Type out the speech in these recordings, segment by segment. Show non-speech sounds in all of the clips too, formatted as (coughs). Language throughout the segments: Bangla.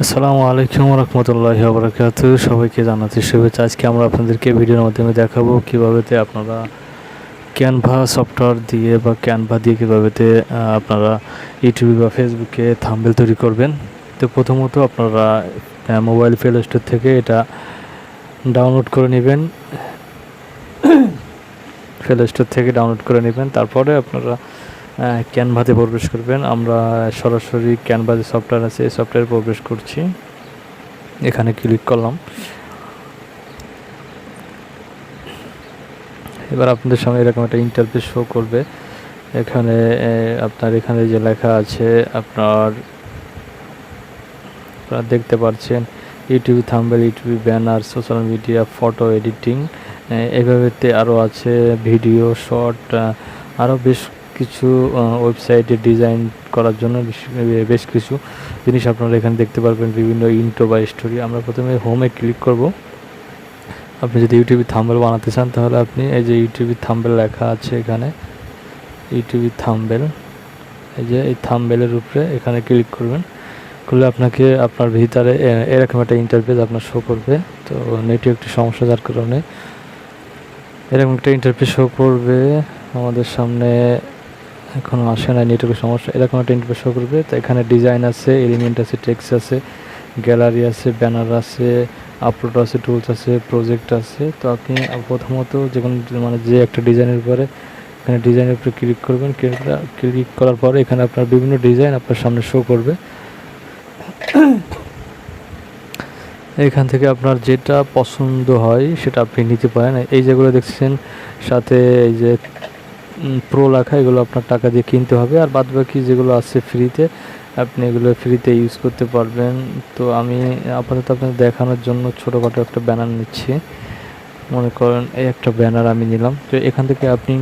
আসসালামু আলাইকুম রহমতুল্লাহ বরকাত সবাইকে জানাচ্ছি শুভেচ্ছা। আজকে আমরা আপনাদেরকে ভিডিওর মাধ্যমে দেখাবো কীভাবে তে আপনারা ক্যানভা সফটওয়্যার দিয়ে বা ক্যানভা দিয়ে কীভাবে তে, আপনারা ইউটিউবে বা ফেসবুকে থাম্বেল তৈরি করবেন। তো প্রথমত আপনারা মোবাইল প্লে স্টোর থেকে এটা ডাউনলোড করে নেবেন। (coughs) প্লে স্টোর থেকে ডাউনলোড করে নেবেন। তারপরে আপনারা ক্যানভাতে প্রবেশ করবেন। আমরা সরাসরি ক্যানভা যে সফটওয়্যার আছে, এই সফটওয়্যারে প্রবেশ করছি। এখানে ক্লিক করলাম। এবার আপনাদের সামনে এরকম একটা ইন্টারফেস শো করবে। এখানে আপনার এখানে যে লেখা আছে, আপনার, আপনারা দেখতে পাচ্ছেন YouTube thumbnail YouTube banner social media photo editing এভাবেতে আরও আছে ভিডিও শর্ট আরও বেশ কিছু ওয়েবসাইটে ডিজাইন করার জন্য বেশ- কিছু জিনিস আপনারা এখানে দেখতে পারবেন, বিভিন্ন ইন্টো বা স্টোরি আমরা প্রথমে হোমে ক্লিক করব। আপনি যদি ইউটিউবে থাম্বেল বানাতে চান, তাহলে আপনি এই যে ইউটিউবে থাম্বেল লেখা আছে এখানে ইউটিউবে থাম্বেল এই যে এই থাম্বেলের উপরে এখানে ক্লিক করবেন। করলে আপনাকে আপনার ভিতরে এরকম একটা ইন্টারফেস আপনার শো করবে। তো নেটে একটু সমস্যা যার কারণে এরকম একটা ইন্টারফেস শো করবে। আমাদের সামনে এখনও আসে না নেটওয়ার্কের সমস্যা। এরকম একটা ইন্টারফেস শো করবে। তো এখানে ডিজাইন আছে এলিমেন্ট আছে টেক্সট আছে গ্যালারি আছে ব্যানার আছে আপলোড আছে টুলস আছে প্রজেক্ট আছে। তো আপনি প্রথমত যে কোনো মানে যে একটা ডিজাইনের উপরে, এখানে ডিজাইনের উপরে ক্লিক করবেন ক্লিক করার পরে এখানে আপনার বিভিন্ন ডিজাইন আপনার সামনে শো করবে। এখান থেকে আপনার যেটা পছন্দ হয় সেটা আপনি নিতে পারেন। এই যেগুলো দেখছেন, সাথে এই যে প্রো লেখা, এগুলো আপনার টাকা দিয়ে কিনতে হবে। আর বাদ বাকি যেগুলো আছে ফ্রিতে আপনি এগুলো ফ্রিতে ইউজ করতে পারবেন। তো আমি আপাতত আপনাদের দেখানোর জন্য ছোটোখাটো একটা ব্যানার নিচ্ছি। মনে করেন এই একটা ব্যানার আমি নিলাম। তো এখান থেকে আপনি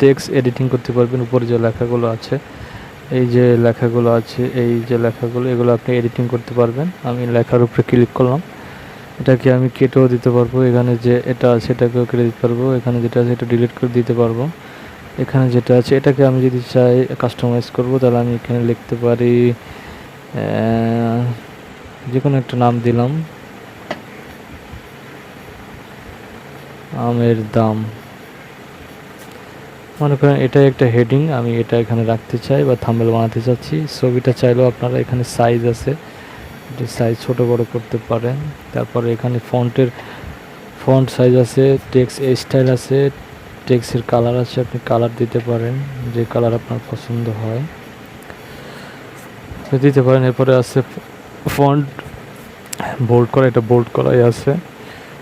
টেক্সট এডিটিং করতে পারবেন। উপরে যে লেখাগুলো আছে, এই যে লেখাগুলো আছে, এই যে লেখাগুলো, এগুলো আপনি এডিটিং করতে পারবেন। আমি লেখার উপরে ক্লিক করলাম। এটাকে আমি কেটেও দিতে পারব। এখানে যে এটা আছে, এটাকেও কেটে দিতে পারব এখানে যেটা আছে, এটা ডিলিট করে দিতে পারব। এখানে যেটা আছে, এটাকে আমি যদি চাই কাস্টমাইজ করব, তাহলে আমি এখানে লিখতে পারি যে কোনো একটা নাম দিলাম। আমের দাম। মনে করেন এটাই একটা হেডিং আমি এটা এখানে রাখতে চাই বা থাম্বেল বানাতে চাচ্ছি। ছবিটা চাইলেও আপনারা এখানে সাইজ আছে সাইজ ছোট বড় করতে পারেন। তারপরে এখানে ফন্টের ফন্ট সাইজ আছে টেক্সট স্টাইল আছে টেক্সের কালার আছে, আপনি কালার দিতে পারেন, যে কালার আপনার পছন্দ হয়। দিতে পারেন, এরপরে আছে ফন্ট, বোল্ড করা, এটা বোল্ড করাই আছে।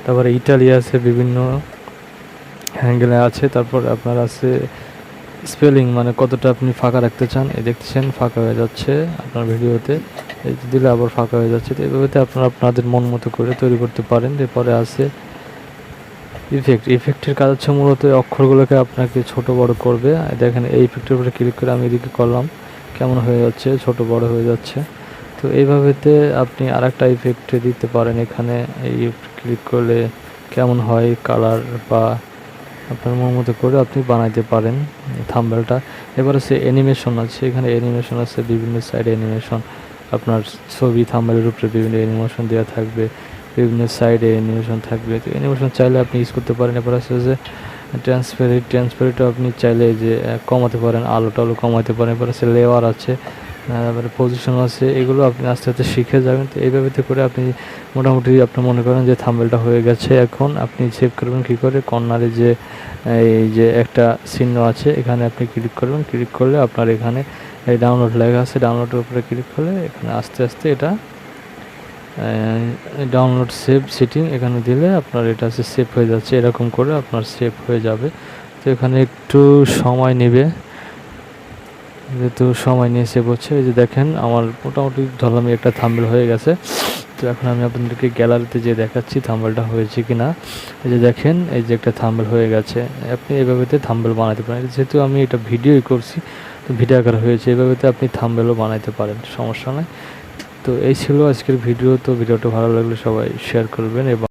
তারপরে ইটালি আছে, বিভিন্ন হ্যাঙ্গেলে আছে। তারপর আপনার আছে স্পেলিং মানে কতটা আপনি ফাঁকা রাখতে চান, এই দেখছেন, ফাঁকা হয়ে যাচ্ছে আপনার ভিডিওতে। এই দিলে আবার ফাঁকা হয়ে যাচ্ছে, তো এইভাবে আপনারা আপনাদের মন মতো করে তৈরি করতে পারেন। এরপরে আছে ইফেক্ট ইফেক্টের কাজ হচ্ছে মূলত অক্ষরগুলোকে আপনাকে ছোট বড় করবে। দেখেন, এই ইফেক্টের উপরে ক্লিক করে আমি এদিকে করলাম। কেমন হয়ে যাচ্ছে? ছোট বড় হয়ে যাচ্ছে। তো এইভাবেতে আপনি আর একটা ইফেক্টে দিতে পারেন এখানে। এই ক্লিক করলে কেমন হয়? কালার বা আপনার মন মতো করে আপনি বানাইতে পারেন থাম্বেলটা এবার আছে অ্যানিমেশন আছে। এখানে অ্যানিমেশন আছে, বিভিন্ন সাইডে অ্যানিমেশন আপনার ছবি থাম্বেলের উপরে বিভিন্ন অ্যানিমেশন দেওয়া থাকবে। বিভিন্ন সাইডে অ্যানিমেশন থাকবে। তো অ্যানিমেশন চাইলে আপনি ইউজ করতে পারেন। এবার আছে যে ট্রান্সফারেট ট্রান্সফারেটও আপনি চাইলে যে কমাতে পারেন আলো টালো কমাতে পারেন। এবার আছে লেয়ার আছে তারপরে পজিশন আছে, এগুলো আপনি আস্তে আস্তে শিখে যাবেন। তো এইভাবে করে আপনি মোটামুটি আপনি মনে করেন যে থাম্বেলটা হয়ে গেছে। এখন আপনি সেভ করবেন কী করে? কর্নারে যে এই যে একটা চিহ্ন আছে, এখানে আপনি ক্লিক করবেন। ক্লিক করলে আপনার এখানে এই ডাউনলোড লেখা আছে। ডাউনলোডের উপরে ক্লিক করলে এখানে আস্তে আস্তে এটা ডাউনলোড সেভ সেটিং এখানে দিলে আপনার এটা হচ্ছে সেভ হয়ে যাচ্ছে, এরকম করে আপনার সেভ হয়ে যাবে। তো এখানে একটু সময় নেবে। যেহেতু সময় নিয়ে সেভ হচ্ছে, এই যে দেখেন আমার মোটামুটি ধরলাম একটা থাম্বেল হয়ে গেছে। তো এখন আমি আপনাদেরকে গ্যালারিতে যে দেখাচ্ছি থাম্বেলটা হয়েছে কি না এই যে দেখেন, এই যে একটা থাম্বেল হয়ে গেছে। আপনি এভাবেতে থাম্বেল বানাতে পারেন। যেহেতু আমি এটা ভিডিওই করছি, তো ভিডিও আকার হয়েছে, এভাবেতে আপনি থাম্বেলও বানাইতে পারেন, সমস্যা নয় তো এই ছিল আজকের ভিডিও। তো ভিডিওটা ভালো লাগলে সবাই শেয়ার করবেন এবং